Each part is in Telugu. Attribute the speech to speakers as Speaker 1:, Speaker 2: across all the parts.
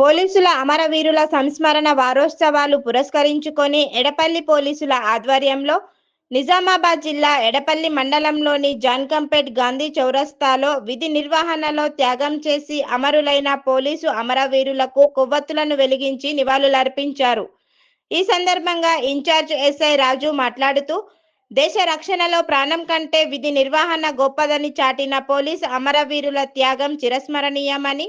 Speaker 1: పోలీసుల అమరవీరుల సంస్మరణ వారోత్సవాలు పురస్కరించుకొని ఎడపల్లి పోలీసుల ఆధ్వర్యంలో నిజామాబాద్ జిల్లా ఎడపల్లి మండలంలోని జాన్కంపేట్ గాంధీ చౌరస్తాలో విధి నిర్వహణలో త్యాగం చేసి అమరులైన పోలీసు అమరవీరులకు కొవ్వొత్తులను వెలిగించి నివాళులర్పించారు. ఈ సందర్భంగా ఇన్ఛార్జ్ ఎస్ఐ రాజు మాట్లాడుతూ దేశ రక్షణలో ప్రాణం కంటే విధి నిర్వహణ గొప్పదని చాటిన పోలీస్ అమరవీరుల త్యాగం చిరస్మరణీయమని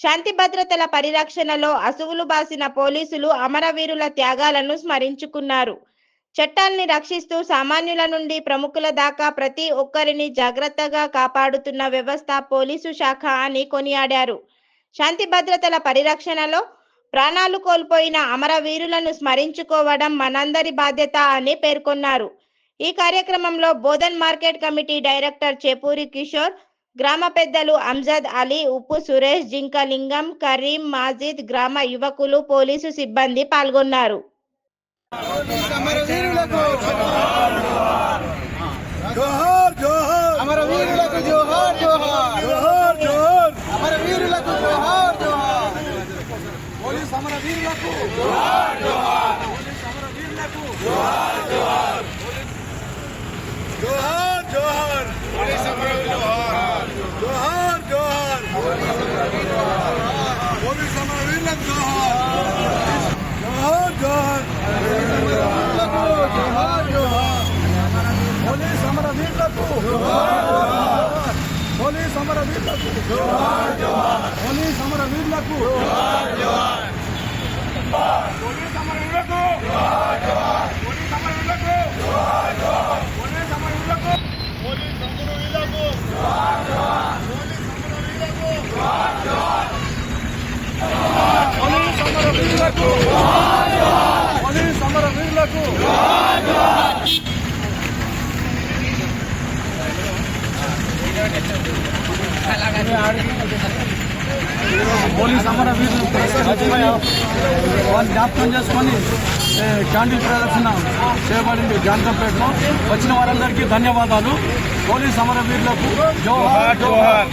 Speaker 1: శాంతి భద్రతల పరిరక్షణలో అసువులు బాసిన పోలీసులు అమరవీరుల త్యాగాలను స్మరించుకున్నారు. చట్టాల్ని రక్షిస్తూ సామాన్యుల నుండి ప్రముఖుల దాకా ప్రతి ఒక్కరిని జాగ్రత్తగా కాపాడుతున్న వ్యవస్థ పోలీసు శాఖ అని కొనియాడారు. శాంతి భద్రతల పరిరక్షణలో ప్రాణాలు కోల్పోయిన అమరవీరులను స్మరించుకోవడం మనందరి బాధ్యత అని పేర్కొన్నారు. ఈ కార్యక్రమంలో Bodhan market committee director Chepuri Kishore గ్రామ పెద్దలు అంజద్ అలీ ఉప్పు సురేష్ జింకలింగం కరీం మాజిద్ గ్రామ యువకులు పోలీసు సిబ్బంది పాల్గొన్నారు.
Speaker 2: అమరవీరులకు
Speaker 3: జోహార్ జోహార్
Speaker 2: అమరవీరులకు జోహార్ జోహార్
Speaker 3: జోహార్ జోహార్
Speaker 2: అమరవీరులకు జోహార్ జోహార్
Speaker 3: పోలీస్ అమరవీరులకు జోహార్ జోహార్ పోలీస్ అమరవీరులకు జోహార్ జోహార్ పోలీస్ అమరవీరులకు జోహార్ జోహార్ జోహార్
Speaker 2: జోహార్ జోహార్
Speaker 3: పోలీస్ అమరవీరులకు పోలీస్ అమరవీరులకు పోలీస్ అమరవీరులకు పోలీస్ అమరవీరులకు పోలీస్ అమరవీరులకు పోలీస్ అమరవీరులకు పోలీస్ అమరవీరులకు పోలీస్ అమరవీరులకు పోలీస్ పోలీస్ అమర వీధులు వాళ్ళు జ్ఞాపకం చేసుకొని క్యాండిల్ ప్రదర్శన చేయబడింది జాంతంపేటలో. వచ్చిన వారందరికీ ధన్యవాదాలు. పోలీస్ అమర వీరులకు జోహార్ జోహార్.